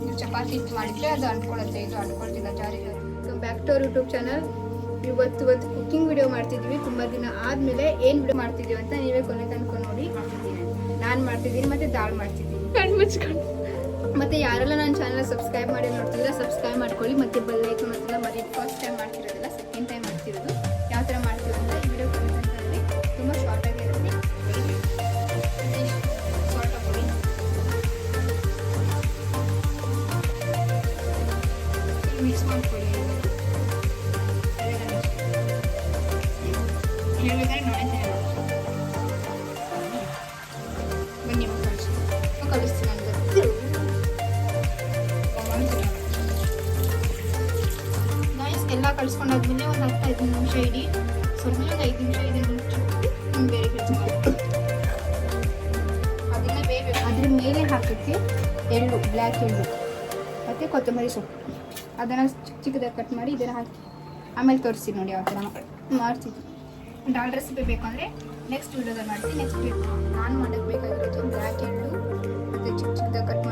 ನೀವು ಚಪಾತಿ ಇದು ಮಾಡಿದ್ರೆ ಅದು ಅಂಟ್ಕೊಳ್ಳುತ್ತೆ ಇದು ಅಂಟ್ಕೊಳ್ತಿಲ್ಲ ಜಾರಿ ಜಾರಿ. Back to our YouTube channel ಇವತ್ತು ಇವತ್ತು ಕುಕಿಂಗ್ ವಿಡಿಯೋ ಮಾಡ್ತಿದ್ವಿ ತುಂಬ ದಿನ ಆದಮೇಲೆ ಏನು ವಿಡಿಯೋ ಮಾಡ್ತಿದ್ದೀವಿ ಅಂತ ನೀವೇ ಕೊನೆ ತನಕ ನೋಡಿ ನಾನು ಮಾಡ್ತಿದ್ದೀನಿ ಮತ್ತು ದಾಲ್ ಮಾಡ್ತಿದ್ದೀನಿ. ಕಣ್ಣು ಮುಚ್ಕೊಂಡು. ಮತ್ತೆ ಯಾರೆಲ್ಲ ನನ್ನ ಚಾನಲ್ ಸಬ್ಸ್ಕ್ರೈಬ್ ಮಾಡಿ ನೋಡ್ತಿದ್ರೆ ಸಬ್ಸ್ಕ್ರೈಬ್ ಮಾಡ್ಕೊಳ್ಳಿ. ಮತ್ತೆ ಬೆಲ್ ಐಕನ್ ಮತ್ತೆಲ್ಲ ಮರಿ ಫಸ್ಟ್ ಟೈಮ್ ಮಾಡ್ತಿರೋದಿಲ್ಲ ಸೆಕೆಂಡ್ ಟೈಮ್ ಮಾಡ್ತಿರೋದು. ಮಿಕ್ಸ್ ಮಾಡ್ಕೊಳ್ಳಿ ಹೇಳ್ಬೇಕಾದ್ರೆ ನಾನೇ ಬನ್ನಿ ಕಳಿಸ್ತೀನಿ ಕಳಿಸ್ತೀನಿ ಗಾಯ್ಸ್ ಎಲ್ಲ ಕಳ್ಸ್ಕೊಂಡಾದ್ಮೇಲೆ ಒಂದು ಹತ್ತು ಐದು ನಿಮಿಷ ಇಡಿ ಸ್ವಲ್ಪ ಒಂದು ಐದು ನಿಮಿಷ ಐದು ನಿಮಿಷ ಬೇರೆ ಕೆಲಸ ಅದನ್ನ ಬೇರೆ ಅದ್ರ ಮೇಲೆ ಹಾಕಕ್ಕೆ ಎಳ್ಳು ಬ್ಲ್ಯಾಕ್ ಎಳ್ಳು ಮತ್ತು ಕೊತ್ತಂಬರಿ ಸೊಪ್ಪು. ಅದನ್ನು ಚಿಕ್ಕ ಚಿಕ್ಕದಾಗಿ ಕಟ್ ಮಾಡಿ ಇದನ್ನು ಹಾಕಿ. ಆಮೇಲೆ ತೋರಿಸಿ ನೋಡಿ ಯಾವ ಥರ ಮಾಡ್ತಿದ್ವಿ ಡಾಲ್ ರೆಸಿಪಿ ಅಂದರೆ ನೆಕ್ಸ್ಟ್ ವೀಡಿಯೋದಲ್ಲಿ ಮಾಡ್ತೀನಿ. ನೆಕ್ಸ್ಟ್ ನಾನು ಮಾಡೋಕ್ಕೆ ಬೇಕಾಗಿರೋದು ಬ್ಲ್ಯಾಕ್ ಎಳ್ಳು, ಮತ್ತು ಚಿಕ್ಕ ಚಿಕ್ಕದಾಗಿ ಕಟ್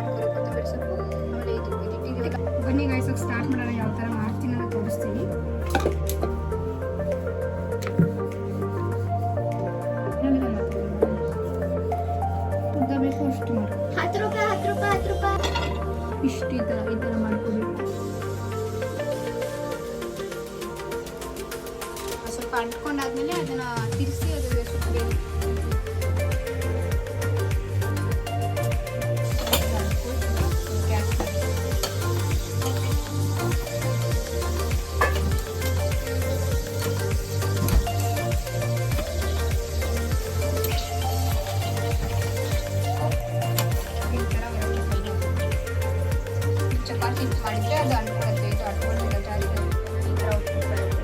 ಇಷ್ಟು ಈ ಥರ ಈ ಥರ ಮಾಡ್ಕೋಬೇಕು. ಸ್ವಲ್ಪ ಅಂಟ್ಕೊಂಡಾದ್ಮೇಲೆ ಅದನ್ನು ತಿರ್ಸಿ ಅದು ಸ್ವಲ್ಪ ಚಪಾತಿ ಹಿಟ್ಟು ಮಾಡಿದ್ರೆ ಅದು ಅಂಟ್ಕೊಳ್ಳುತ್ತೆ ಇದು ಅಂಟ್ಕೊಳ್ಳೋದಿಲ್ಲ ಜಾರಿ ಜಾರಿ. ಈ ಥರ ಉಟ್ಬಿಡ್ತಾರೆ.